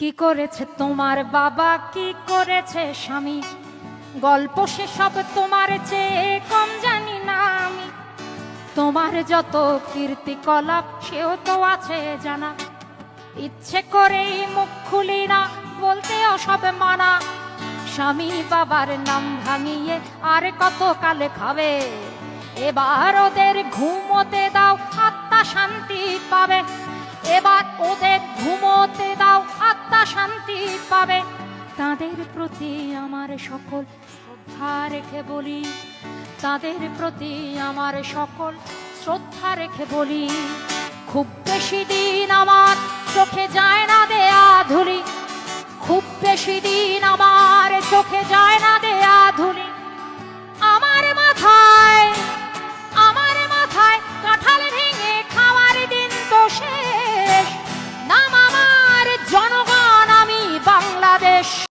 কি করেছে তোমার বাবা? কি করেছে স্বামী? গল্প সে সব তোমার চেয়ে কম জানি না আমি। তোমার যত কীর্তিকলাপ সেও তো আছে জানা। ইচ্ছে করেই মুখ খুলি না বলতেও সব মানা। স্বামী বাবার নাম ভাঙিয়ে আর কত কালে খাবে? এবার ওদের ঘুমোতে দাও, আত্মা শান্তি পাবে। এবার ওদের পাবে। তাদের প্রতি আমার সকল শ্রদ্ধা রেখে বলি। তাদের প্রতি আমার সকল শ্রদ্ধা রেখে বলি। খুব বেশি দিন আমার চোখে যায় না দেয়া ধুলি। খুব বেশি দিন আমার চোখে যায়